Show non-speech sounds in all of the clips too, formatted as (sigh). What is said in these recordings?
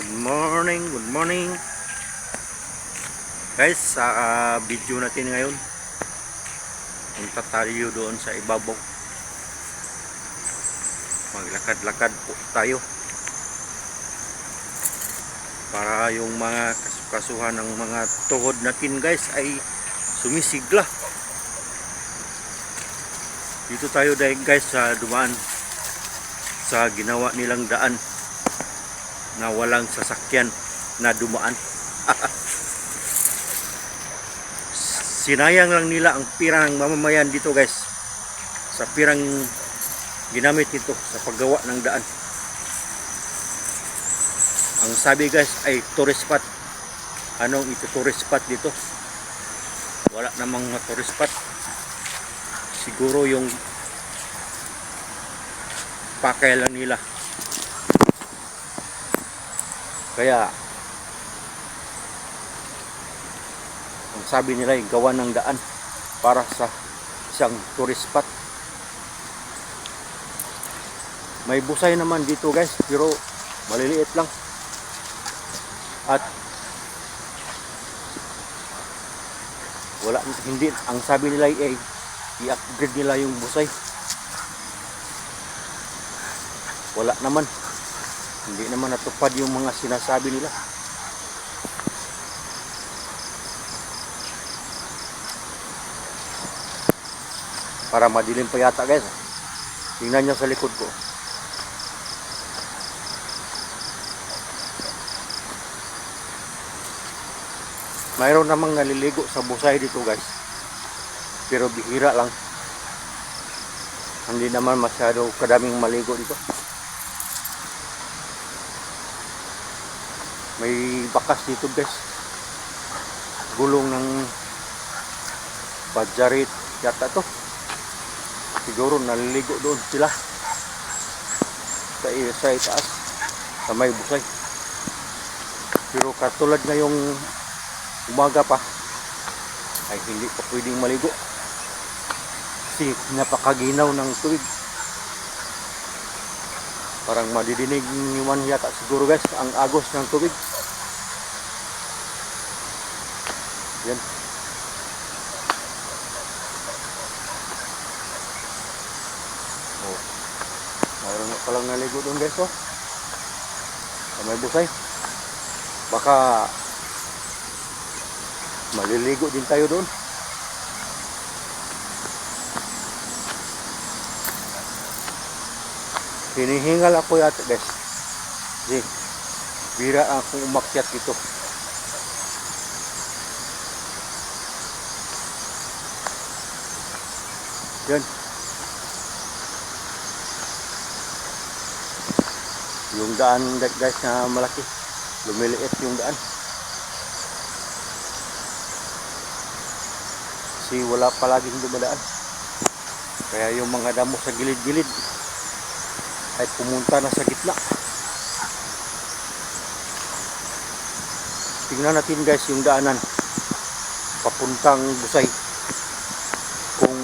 Good morning, good morning. Guys, sa ah, video natin ngayon, punta tayo doon sa ibabaw. Maglakad-lakad po tayo. Para yung mga kasukasuhan ng mga tuhod natin guys ay sumisigla. Dito tayo dahil guys sa dumaan sa ginawa nilang daan na walang sasakyan na dumaan. (laughs) Sinayang lang nila ang pira ng mamamayan dito guys. Sa pirang ginamit nito sa paggawa ng daan. Ang sabi guys ay tourist spot. Anong ito tourist spot dito? Wala namang mga tourist spot. Siguro yung pakay lang nila. Kaya ang sabi nila ay gawa ng daan para sa isang tourist spot. May busay naman dito guys pero maliliit lang. At wala hindi ang sabi nila ay i-upgrade nila yung busay. Wala naman. Hindi naman natupad yung mga sinasabi nila. Para madilim pa yata guys. Tingnan nyo sa likod ko. Mayroon namang naliligo sa busay dito guys. Pero bihira lang. Hindi naman masyado kadaming maligo dito. May bakas dito guys. Gulong ng Bajarit yata to. Siguro naliligo doon sila. Sa, sa itaas. Sa may busay. Pero katulad ngayong umaga pa ay hindi pa pwedeng maligo. Kasi napakaginaw ng tubig. Parang madidinig man yata siguro guys ang agos ng tubig. Yan. Oh. Mayroon na palang naligo doon guys oh. Sa may busay. Baka maliligo din tayo doon. Hinihingal ako yata guys. Di, bira akong umakyat dito. Yan. Yung daan guys na malaki. Lumiliit yung daan. Kasi wala palaging dumadaan. Kaya yung mga damo sa gilid-gilid ay pumunta na sa gitna. Tingnan natin guys yung daanan papuntang Busay. Kung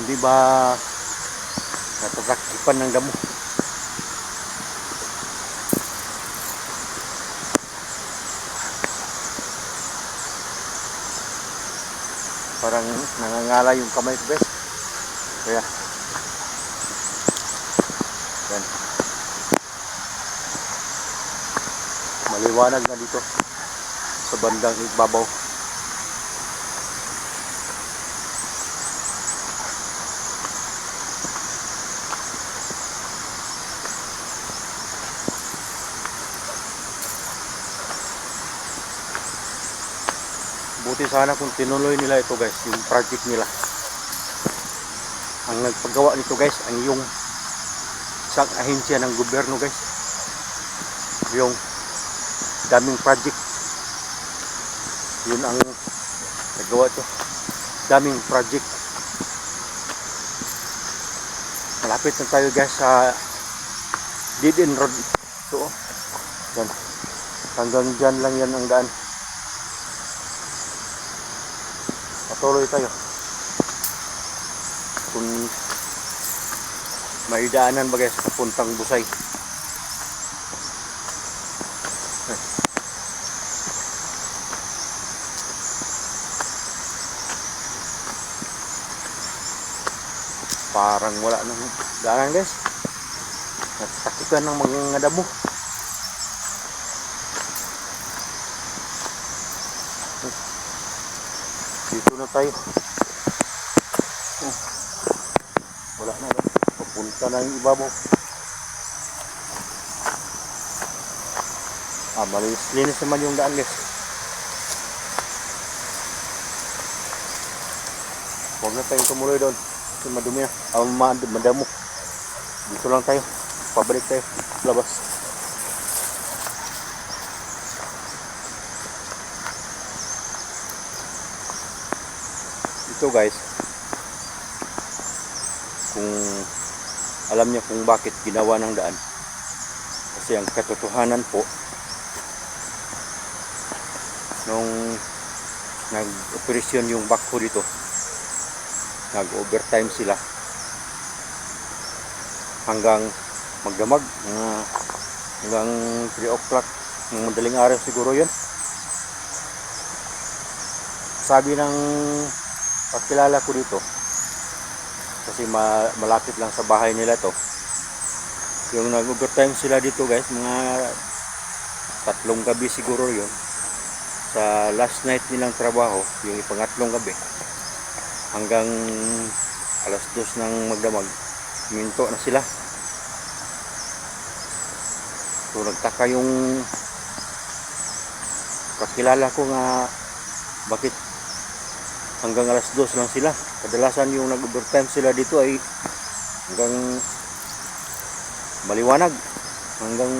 hindi ba natataktipan ng damo. Parang nangangala yung kamay guys. Kaya yan. Maliwanag na dito sa bandang ibabaw. Buti sana kung tinuloy nila ito guys, yung project nila. Ang nagpagawa nito guys, ang yung isang ahensya ng gobyerno guys. Yung daming project. Yun ang nagawa ito. Daming project. Malapit na tayo guys sa dead end road. Ito oh. Yan. Hanggang dyan lang yan ang daan. Patuloy tayo. Kung may daanan ba guys papuntang busay? Parang wala nang daanan guys. Natakikan ng mga damo. Dito na tayo Oh. wala na guys papunta na yung ibabaw ah malinis linis naman yung daan guys. Huwag na tayong tumuloy doon. Kasi madumi na. Ah, mad- madamo. Dito lang tayo. Pabalik tayo. Labas. Ito guys kung alam niya kung bakit ginawa ng daan. Kasi ang katotohanan po nung nag-operasyon yung backhoe dito nag-overtime sila. Hanggang magdamag mga hanggang 3 o'clock ng madaling araw siguro yun. Sabi ng kakilala ko dito kasi ma- malapit lang sa bahay nila to. Yung nag-overtime sila dito guys mga tatlong gabi siguro yun. Sa last night nilang trabaho yung ipangatlong gabi hanggang alas dos ng magdamag minto na sila. So nagtaka yung kakilala ko nga bakit hanggang alas dos lang sila kadalasan yung nag-overtime sila dito ay hanggang maliwanag. Hanggang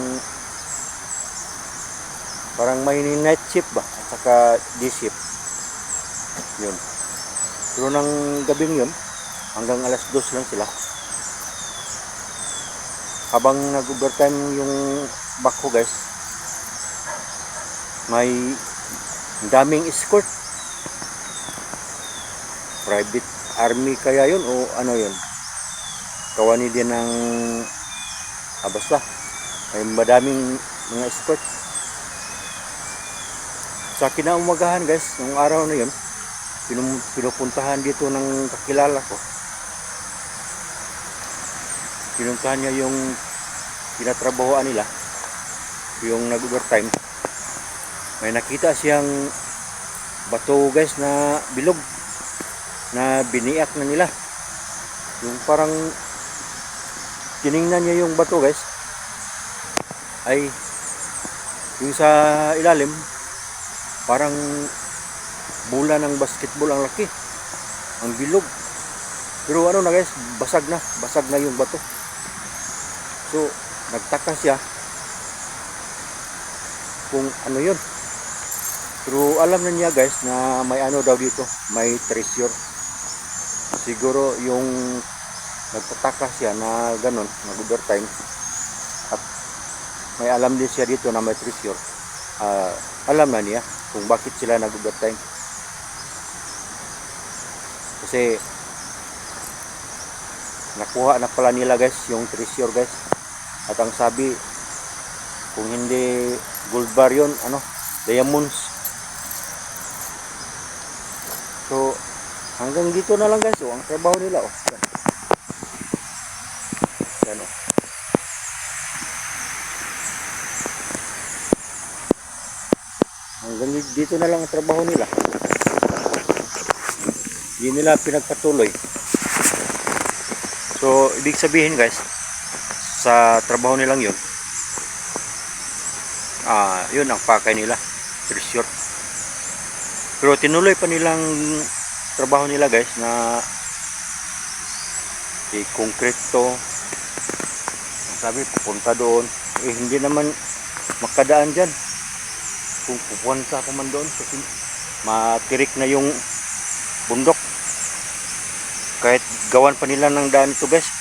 parang may night shift ba? At saka day shift. Yun. Pero ng gabing yun hanggang alas dos lang sila. Habang nag-overtime yung bako guys may daming escort private army kaya yun o ano yun? Kawani din ng ah, basta. May madaming mga escort. Sa kinaumagahan guys nung araw na yun pinupuntahan dito ng kakilala ko. Pinuntahan niya yung pinatrabahoan nila yung nag-overtime. May nakita siyang bato guys na bilog na biniak na nila. Yung parang tiningnan niya yung bato guys. Ay yung sa ilalim parang bola ng basketball ang laki. Ang bilog. Pero ano na guys basag na. Basag na yung bato. So nagtaka siya kung ano yun. Pero alam na niya guys na may ano daw dito may treasure siguro yung nagtataka siya na ganun nag overtime at may alam din siya dito na may treasure Ah, alam na niya kung bakit sila nag overtime kasi nakuha na pala nila guys yung treasure guys. At ang sabi kung hindi gold bar yun ano diamonds so hanggang dito na lang guys oh, ang trabaho nila oh. Yan yan oh. Hanggang dito na lang ang trabaho nila. Hindi nila pinagpatuloy. So ibig sabihin guys sa trabaho nilang yun ah yun ang pakay nila. Resort pero tinuloy pa nilang trabaho nila guys na i-concrete to sabi pupunta doon. Eh hindi naman makadaan dyan. Kung pupunta ka man doon kasi matirik na yung bundok. Kahit gawan pa nila ng daan ito guys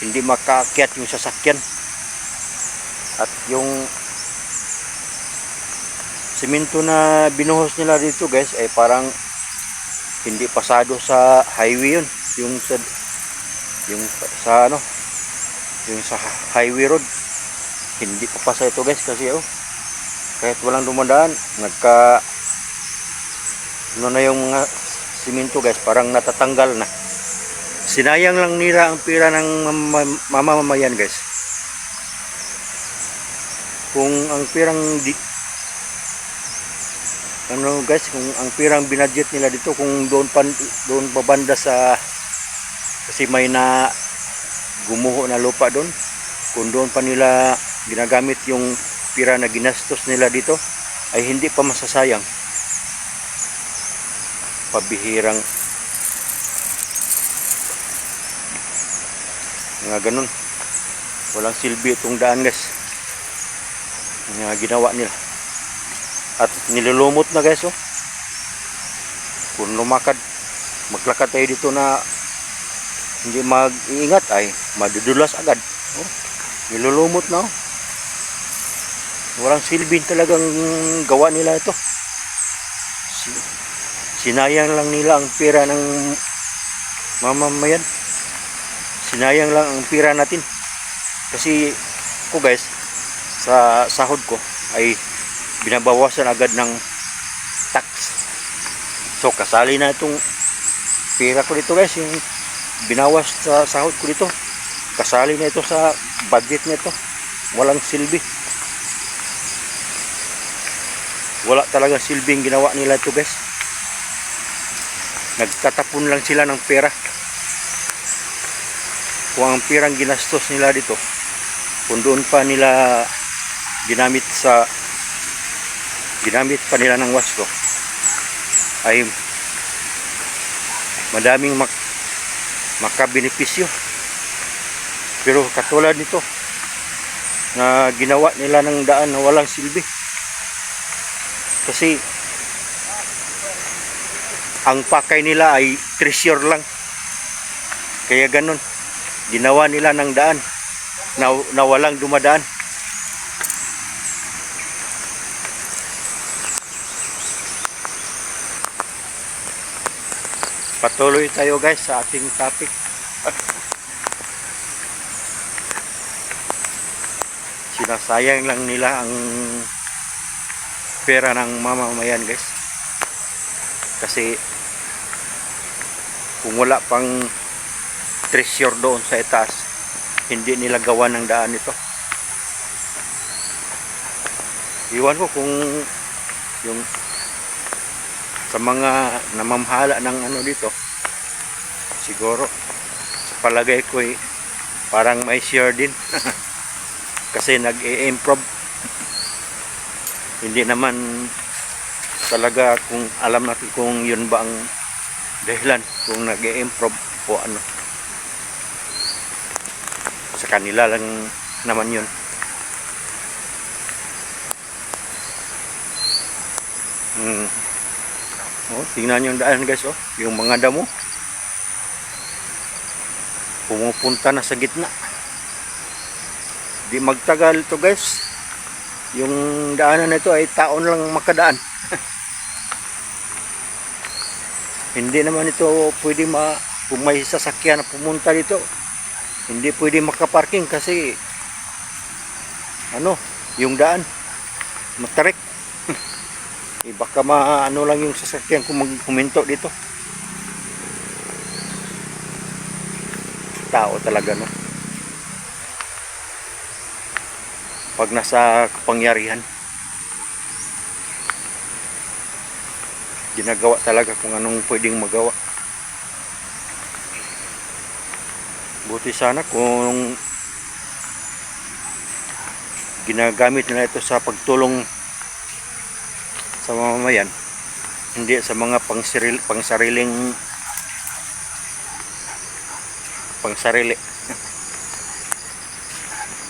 hindi makaakyat yung sasakyan. At yung simento na binuhos nila dito guys ay parang hindi pasado sa highway yun. Yung sa yung sa ano yung sa highway road. Hindi pa pasa ito guys kasi oh kahit walang dumadaan nagka ano na yung mga simento guys parang natatanggal na. Sinayang lang nila ang pira ng mam- mamamayan guys. Kung ang pirang di, ano guys kung ang pirang binadget nila dito kung doon pa doon pa banda sa kasi may na gumuho na lupa doon kung doon pa nila ginagamit yung pira na ginastos nila dito ay hindi pa masasayang. Pabihirang. Mga ganun. Walang silbi itong daan guys. Nga ginawa nila at nilulumot na guys oh. Kung lumakad maglakad tayo dito na hindi mag-iingat ay madudulas agad. Oh, nilulumot na oh. Walang silbi talagang gawa nila ito. Si- sinayang lang nila ang pera ng mamamayan. Sinayang lang ang pera natin. Kasi ko guys sa sahod ko ay binabawasan agad ng tax. So kasali na itong pera ko dito guys. Yung binawas sa sahod ko dito. Kasali na ito sa budget nito walang silbi. Wala talaga silbing ginawa nila ito guys. Nagtatapon lang sila ng pera. Kung ang perang ginastos nila dito kung doon pa nila ginamit sa ginamit pa nila ng wasko ay madaming mak makabenepisyo. Pero katulad nito na ginawa nila ng daan na walang silbi. Kasi ang pakay nila ay treasure lang. Kaya ganun ginawa nila ng daan na, na walang dumadaan patuloy tayo guys sa ating topic. Sinasayang lang nila ang pera ng mamamayan guys. Kasi kung wala pang treasure doon sa itaas hindi nila gawa ng daan ito iwan ko kung yung sa mga namamhala ng ano dito siguro. Sa palagay ko eh, parang may share din. (laughs) Kasi nag-i-improve. Hindi naman talaga kung alam natin kung yun ba ang dahilan kung nag-i-improve o ano. Sa kanila lang naman yun. Hmm. oh, tingnan nyo yung daan guys oh. yung mga damo pumupunta na sa gitna. Di magtagal to guys. Yung daanan na ito ay taon lang makadaan. (laughs) Hindi naman ito pwede ma kung may sasakyan na pumunta dito hindi pwede makaparking kasi ano yung daan matarik (laughs) eh, baka maano lang yung sasakyan kung magkuminto dito tao talaga no? Pag nasa kapangyarihan. Ginagawa talaga kung anong pwedeng magawa. Buti sana kung ginagamit nila ito sa pagtulong sa mamamayan hindi sa mga pangsarili, pangsariling pangsarili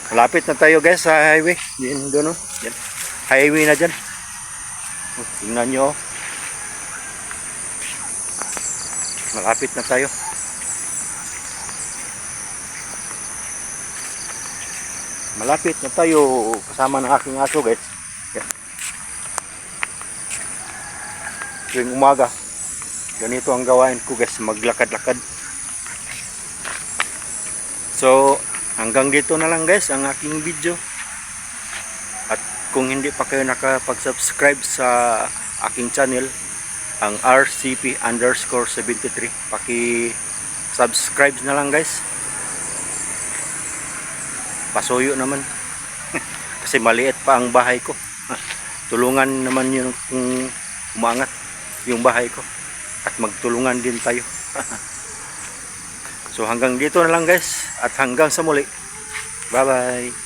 malapit na tayo guys sa highway din doon oh. Yan. highway na dyan oh, tingnan nyo oh. malapit na tayo malapit na tayo kasama ng aking aso guys Yan. tuwing umaga ganito ang gawain ko guys maglakad-lakad so hanggang dito na lang guys ang aking video. At kung hindi pa kayo nakapag-subscribe sa aking channel, ang RCP underscore 73, paki-subscribe na lang guys. Pasuyo naman. (laughs) Kasi maliit pa ang bahay ko. (laughs) Tulungan naman yun kung umangat yung bahay ko. At magtulungan din tayo. (laughs) so hanggang dito na lang guys. At hanggang sa muli. Bye bye.